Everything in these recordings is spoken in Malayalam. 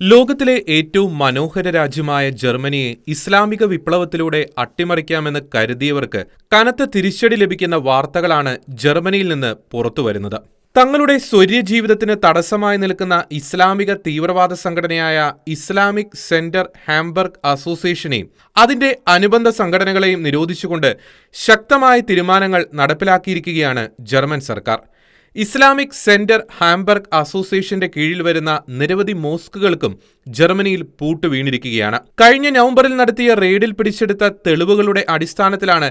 ലോകത്തിലെ ഏറ്റവും മനോഹര രാജ്യമായ ജർമ്മനിയെ ഇസ്ലാമിക വിപ്ലവത്തിലൂടെ അട്ടിമറിക്കാമെന്ന് കരുതിയവർക്ക് കനത്ത തിരിച്ചടി ലഭിക്കുന്ന വാർത്തകളാണ് ജർമ്മനിയിൽ നിന്ന് പുറത്തുവരുന്നത് തങ്ങളുടെ സ്വര്യ ജീവിതത്തിന് തടസ്സമായി നിൽക്കുന്ന ഇസ്ലാമിക തീവ്രവാദ സംഘടനയായ ഇസ്ലാമിക് സെന്റർ ഹാംബർഗ് അസോസിയേഷനെയും അതിന്റെ അനുബന്ധ സംഘടനകളെയും നിരോധിച്ചുകൊണ്ട് ശക്തമായ തീരുമാനങ്ങൾ നടപ്പിലാക്കിയിരിക്കുകയാണ് ജർമ്മൻ സർക്കാർ. ഇസ്ലാമിക് സെന്റർ ഹാംബർഗ് അസോസിയേഷന്റെ കീഴിൽ വരുന്ന നിരവധി മോസ്കുകൾക്കും ജർമ്മനിയിൽ പൂട്ട് വീണിരിക്കുകയാണ് കഴിഞ്ഞ നവംബറിൽ നടത്തിയ റെയ്ഡിൽ പിടിച്ചെടുത്ത തെളിവുകളുടെ അടിസ്ഥാനത്തിലാണ്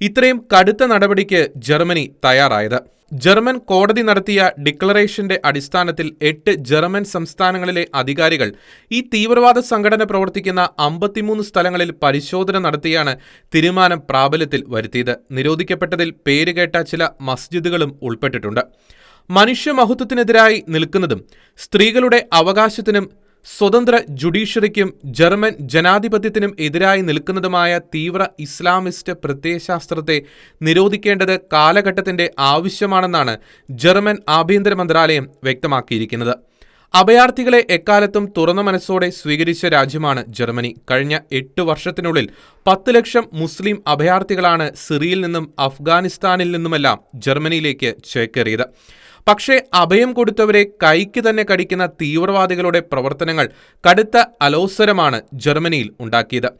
ഇത്രയും കടുത്ത നടപടിക്ക് ജർമ്മനി തയ്യാറായത്. ജർമ്മൻ കോടതി നടത്തിയ ഡിക്ലറേഷന്റെ അടിസ്ഥാനത്തിൽ എട്ട് ജർമ്മൻ സംസ്ഥാനങ്ങളിലെ അധികാരികൾ ഈ തീവ്രവാദ സംഘടന പ്രവർത്തിക്കുന്ന അമ്പത്തിമൂന്ന് സ്ഥലങ്ങളിൽ പരിശോധന നടത്തിയാണ് തീരുമാനം പ്രാബല്യത്തിൽ വരുത്തിയത്. നിരോധിക്കപ്പെട്ടതിൽ പേരുകേട്ട ചില മസ്ജിദുകളും ഉൾപ്പെട്ടിട്ടുണ്ട്. മനുഷ്യമഹത്വത്തിനെതിരായി നിൽക്കുന്നതും സ്ത്രീകളുടെ അവകാശത്തിനും സ്വതന്ത്ര ജുഡീഷ്യറിക്കും ജർമ്മൻ ജനാധിപത്യത്തിനും എതിരായി നിൽക്കുന്നതുമായ തീവ്ര ഇസ്ലാമിസ്റ്റ് പ്രത്യയശാസ്ത്രത്തെ നിരോധിക്കേണ്ടത് കാലഘട്ടത്തിന്റെ ആവശ്യമാണെന്നാണ് ജർമ്മൻ ആഭ്യന്തര മന്ത്രാലയം വ്യക്തമാക്കിയിരിക്കുന്നത്. അഭയാർത്ഥികളെ എക്കാലത്തും തുറന്ന മനസ്സോടെ സ്വീകരിച്ച രാജ്യമാണ് ജർമ്മനി. കഴിഞ്ഞ എട്ട് വർഷത്തിനുള്ളിൽ പത്ത് ലക്ഷം മുസ്ലിം അഭയാർത്ഥികളാണ് സിറിയയിൽ നിന്നും അഫ്ഗാനിസ്ഥാനിൽ നിന്നുമെല്ലാം ജർമ്മനിയിലേക്ക് ചേക്കേറിയത്. പക്ഷേ അഭയം കൊടുത്തവരെ കൈക്ക് തന്നെ കടിക്കുന്ന തീവ്രവാദികളുടെ പ്രവർത്തനങ്ങൾ കടുത്ത അലോസരമാണ് ജർമ്മനിയിൽ ഉണ്ടാക്കിയത്.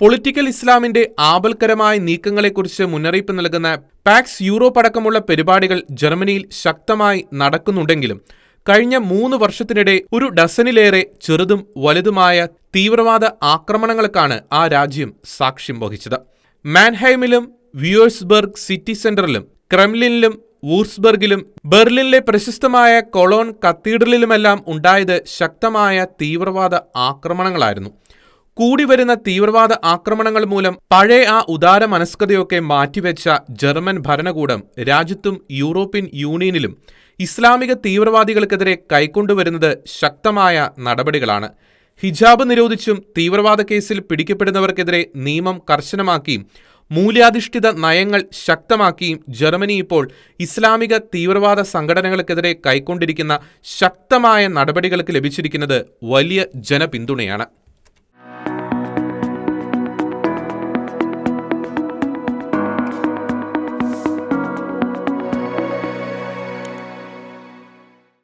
പൊളിറ്റിക്കൽ ഇസ്ലാമിന്റെ ആപൽക്കരമായ നീക്കങ്ങളെക്കുറിച്ച് മുന്നറിയിപ്പ് നൽകുന്ന പാക്സ് യൂറോപ്പ് അടക്കമുള്ള പരിപാടികൾ ജർമ്മനിയിൽ ശക്തമായി നടക്കുന്നുണ്ടെങ്കിലും കഴിഞ്ഞ മൂന്ന് വർഷത്തിനിടെ ഒരു ഡസനിലേറെ ചെറുതും വലുതുമായ തീവ്രവാദ ആക്രമണങ്ങൾക്കാണ് ആ രാജ്യം സാക്ഷ്യം വഹിച്ചത്. മാൻഹൈമിലും വ്യൂഴ്സ്ബർഗ് സിറ്റി സെന്ററിലും ക്രെംലിനിലും വൂർസ്ബർഗിലും ബെർലിനിലെ പ്രശസ്തമായ കൊളോൺ കത്തീഡ്രലിലുമെല്ലാം ഉണ്ടായത് ശക്തമായ തീവ്രവാദ ആക്രമണങ്ങളായിരുന്നു. കൂടി വരുന്ന തീവ്രവാദ ആക്രമണങ്ങൾ മൂലം പഴയ ആ ഉദാര മനസ്കതയൊക്കെ മാറ്റിവെച്ച ജർമ്മൻ ഭരണകൂടം രാജ്യത്തും യൂറോപ്യൻ യൂണിയനിലും ഇസ്ലാമിക തീവ്രവാദികൾക്കെതിരെ കൈക്കൊണ്ടുവരുന്നത് ശക്തമായ നടപടികളാണ്. ഹിജാബ് നിരോധിച്ചും തീവ്രവാദ കേസിൽ പിടിക്കപ്പെടുന്നവർക്കെതിരെ നിയമം കർശനമാക്കിയും മൂല്യാധിഷ്ഠിത നയങ്ങൾ ശക്തമാക്കിയും ജർമ്മനി ഇപ്പോൾ ഇസ്ലാമിക തീവ്രവാദ സംഘടനകൾക്കെതിരെ കൈക്കൊണ്ടിരിക്കുന്ന ശക്തമായ നടപടികൾക്ക് ലഭിച്ചിരിക്കുന്നത് വലിയ ജനപിന്തുണയാണ്.